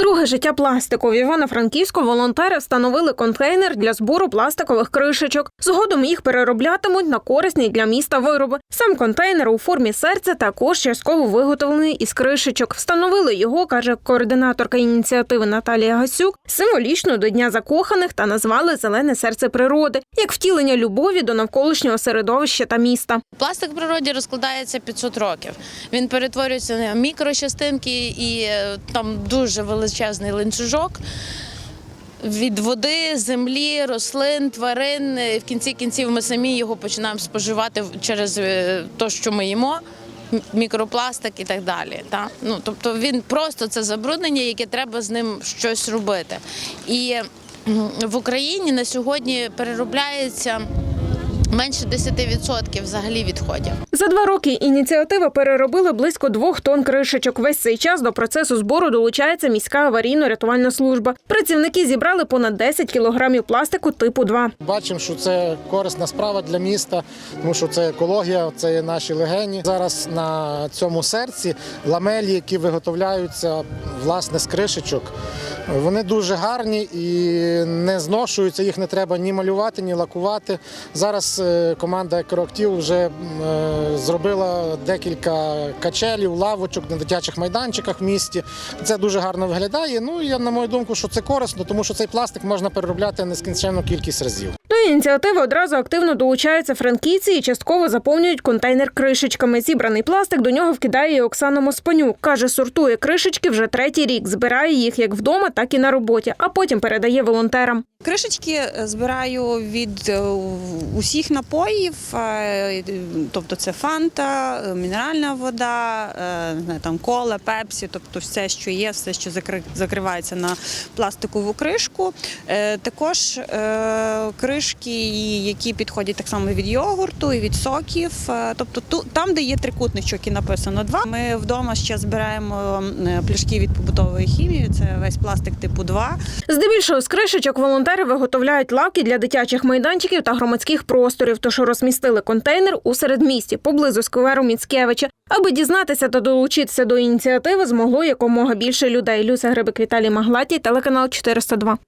Друге життя пластику в Івано-Франківську волонтери встановили контейнер для збору пластикових кришечок. Згодом їх перероблятимуть на корисні для міста вироби. Сам контейнер у формі серця також частково виготовлений із кришечок. Встановили його, каже координаторка ініціативи Наталія Гасюк, символічно до Дня закоханих та назвали Зелене серце природи як втілення любові до навколишнього середовища та міста. Пластик в природі розкладається 500 років. Він перетворюється на мікрощастинки і е, там дуже величезний ланцюжок. Від води, землі, рослин, тварин. В кінці кінців ми самі його починаємо споживати через те, що ми їмо, мікропластик і так далі. Та? Ну, тобто він просто це забруднення, яке треба з ним щось робити. І в Україні на сьогодні переробляється менше 10% взагалі відходів. За два роки ініціатива переробила близько двох тонн кришечок. Весь цей час до процесу збору долучається міська аварійно-рятувальна служба. Працівники зібрали понад 10 кілограмів пластику типу 2. Бачимо, що це корисна справа для міста, тому що це екологія, це є наші легені. Зараз на цьому серці ламелі, які виготовляються власне з кришечок. Вони дуже гарні і не зношуються. Їх не треба ні малювати, ні лакувати. Зараз е, команда Екороактив вже е, зробила декілька качелів, лавочок на дитячих майданчиках в місті. Це дуже гарно виглядає. Ну я на мою думку, що це корисно, тому що цей пластик можна переробляти нескінченну кількість разів. Ініціативи одразу активно долучаються франківці і частково заповнюють контейнер кришечками. Зібраний пластик до нього вкидає і Оксана Моспанюк. Каже, сортує кришечки вже третій рік. Збирає їх як вдома, так і на роботі, а потім передає волонтерам. Кришечки е, збираю від е, усіх напоїв, е, тобто це фанта, мінеральна вода, там кола, пепсі, тобто все, що є, все, що закри- закривається на пластикову кришку. Також е, кришки, які підходять так само від йогурту і від соків. Е, Тобто ту- там, де є трикутничок і написано два. Ми вдома ще збираємо е, пляшки від побутової хімії. Це весь пластик типу 2. Здебільшого з кришечок волонтери виготовляють лавки для дитячих майданчиків та громадських просторів, тож розмістили контейнер у середмісті поблизу скверу Міцкевича. Аби дізнатися та долучитися до ініціативи, змогло якомога більше людей. Люся Грибик Віталій Маглатій, телеканал 402.